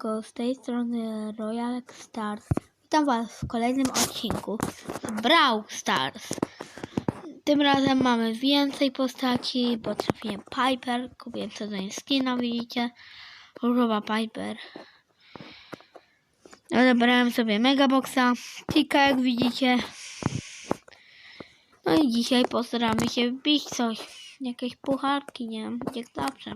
Siemanko, z tej strony Royal Stars. Witam Was w kolejnym odcinku z Brawl Stars. Tym razem mamy więcej postaci, bo trafiłem Piper, kupiłem sobie skina, widzicie? Różowa Piper. Odebrałem sobie Megaboxa, Tika jak widzicie. No i dzisiaj postaramy się wbić coś, jakieś pucharki, nie wiem, jak zawsze.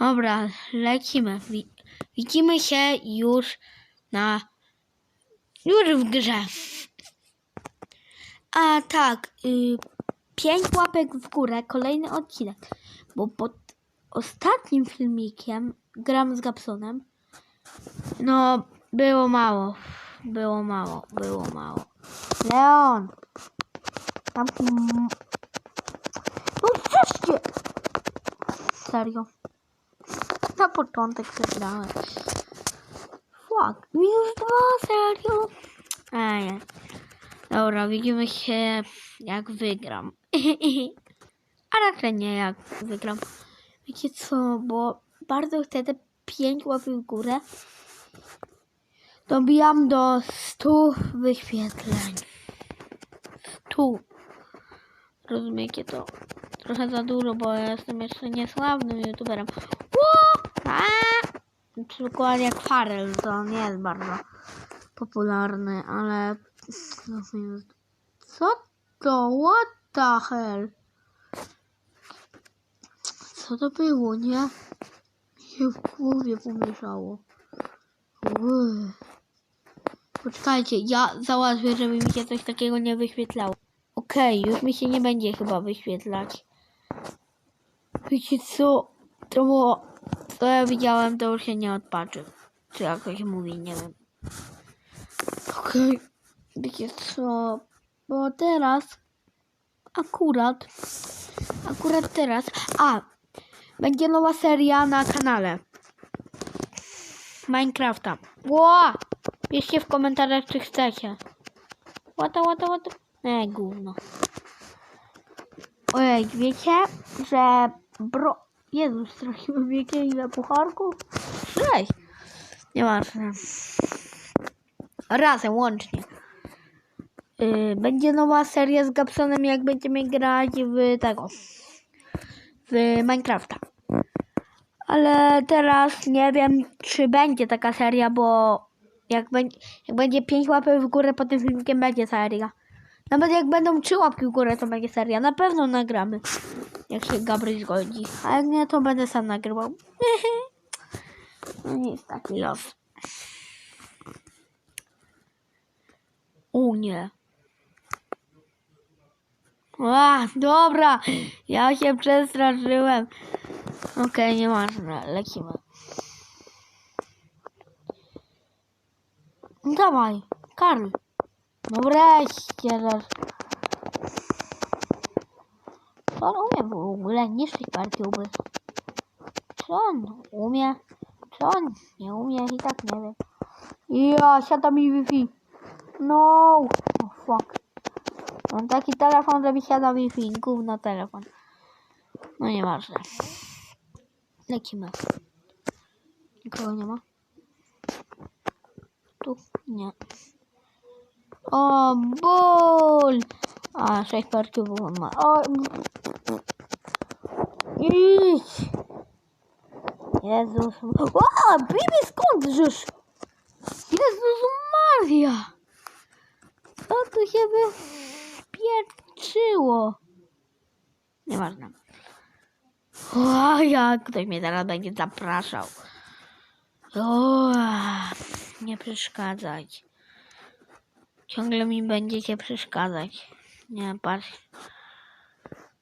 Dobra, lecimy. Wi- Widzimy się już na. już w grze. A tak, y, pięć łapek w górę, kolejny odcinek. Bo pod ostatnim filmikiem gram z Gapsonem. No, było mało. Było mało, było mało. Leon! Tam. No, wreszcie! Serio. Na początek przegrałem. Fuck, minus dwa, serio? Nie. Dobra, widzimy się jak wygram. A raczej nie jak wygram. Wiecie co, bo bardzo chcę te 5 łapy w górę. Dobijam do 100 wyświetleń. 100. Rozumiecie to? Trochę za dużo, bo ja jestem jeszcze niesławnym youtuberem. Ło! A! Przykład jak Farel, to nie jest bardzo popularny, ale... Co to? What the hell? Co to było, nie? Mi się w głowie pomieszało. Ły. Poczekajcie, ja załatwię, żeby mi się coś takiego nie wyświetlało. Okej, już mi się nie będzie chyba wyświetlać. Wiecie co? To było... To ja widziałem, to już się nie odpaczy. Czy jakoś mówi, nie wiem. Okej. Wiecie co? Bo teraz... Akurat... Akurat teraz... A! Będzie nowa seria na kanale. Minecrafta. Ło! Piszcie w komentarzach, czy chcecie. Łata, łata, łata. E, gówno. Ojej, wiecie, że bro... Jezus, straciłem wiecie ile pucharków? Sześć. Nieważne. Razem, łącznie. Yy, będzie nowa seria z Gapsonem, jak będziemy grać w tego. W Minecrafta. Ale teraz nie wiem, czy będzie taka seria, bo jak, będzie, jak będzie 5 łapek w górę, po tym filmikiem będzie seria. Nawet jak będą 3 łapki w górę, to będzie seria. Na pewno nagramy. Jak się Gabry zgodzi. A jak nie, to będę sam nagrywał. No nie jest taki los. O nie. A, dobra. Ja się przestraszyłem. Okej, nieważne. Lecimy. No dawaj, Karl. No wreszcie. też. Co on umie w ogóle? Niszczyć partiuby. Czy on umie? Czy on nie umie? I tak nie wiem. Ja, siada mi Wi-Fi. No. Oh, fuck. Mam taki telefon, że mi siada Wi-Fi. Gówno telefon. No nieważne. Lecimy. Nikogo nie ma? Tu nie. O, ból! A, sześć partiów on ma. O, idź! Jezus. O, Bibi, skąd żeś? Jezus Maria! Co tu się wypieprzyło? Nieważne. O, jak ktoś mnie teraz będzie zapraszał. O, nie przeszkadzać. Ciągle mi będziecie przeszkadzać. Nie, patrz.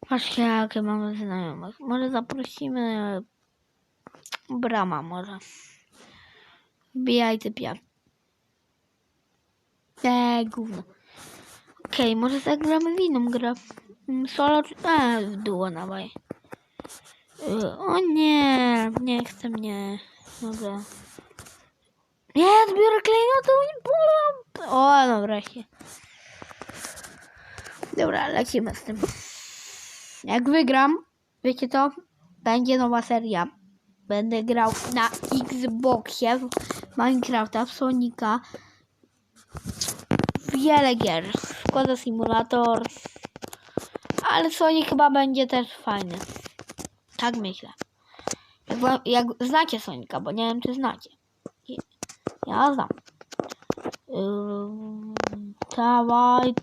Patrzcie, jakie mamy znajomych. Może zaprosimy Brama, może. Wbijaj ty piak. Eee, gówno. Okej, może zagramy w inną grę. Mm, Solo czy... A, w duo dawaj. Y, O nie, nie chcę mnie. Dobra. Nie, zbiorę klejnotów i bulam. O, dobra się. Dobra, lecimy z tym. Jak wygram, wiecie to, będzie nowa seria. będę grał na Xboxie Minecrafta, Sonika. Wiele gier. Składa simulator. Ale Sonic chyba będzie też fajny. Tak myślę. Jak, jak znacie Sonika, bo nie wiem czy znacie. Ja znam. Ym, Dawaj.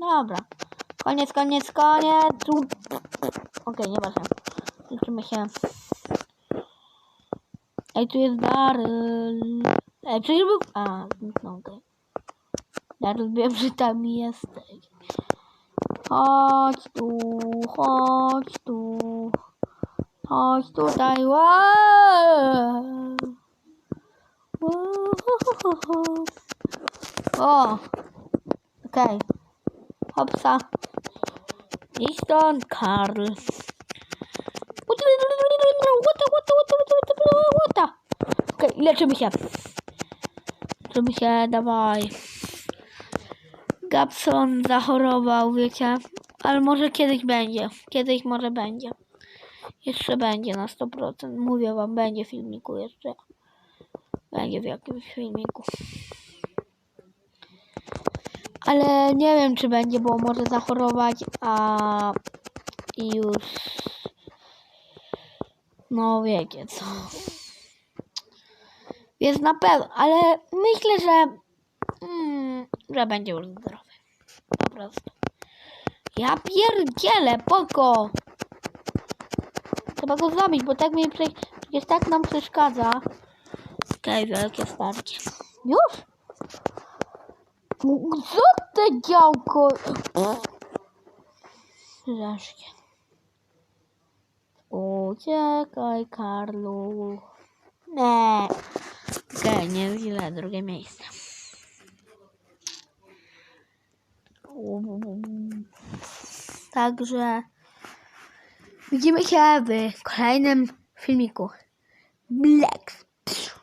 Dobra. Koniec, koniec, koniec. Okej, nieważne. Liczymy się. Ej, tu jest Daryl. Ej, przecież był... A, no okej. Daryl wiem, że tam jesteś. Chodź tu, chodź tu. Chodź tutaj. Wow. Wow. O! Okej. Hopsa. I stąd Karl. Łota, łota, łota, łota, łota, łota. Okej, się. Dawaj. Gabson zachorował, wiecie. Ale może kiedyś będzie. Kiedyś może będzie. Jeszcze będzie na 100%. Mówię wam, będzie filmiku jeszcze. Będzie w jakimś filmiku. Ale nie wiem, czy będzie, bo może zachorować, a już. No wiecie co. Jest na pewno, ale myślę, że. Mm, że będzie już zdrowy. Po prostu. Ja pierdzielę, poko! Trzeba go zabić, bo tak mi prze... przecież tak nam przeszkadza. Okej, wielkie starcie. Już? Co te działko? Wreszcie. Uciekaj, Karlu. Nie. Okej, nie źle, drugie miejsce. Także widzimy się w kolejnym filmiku. Black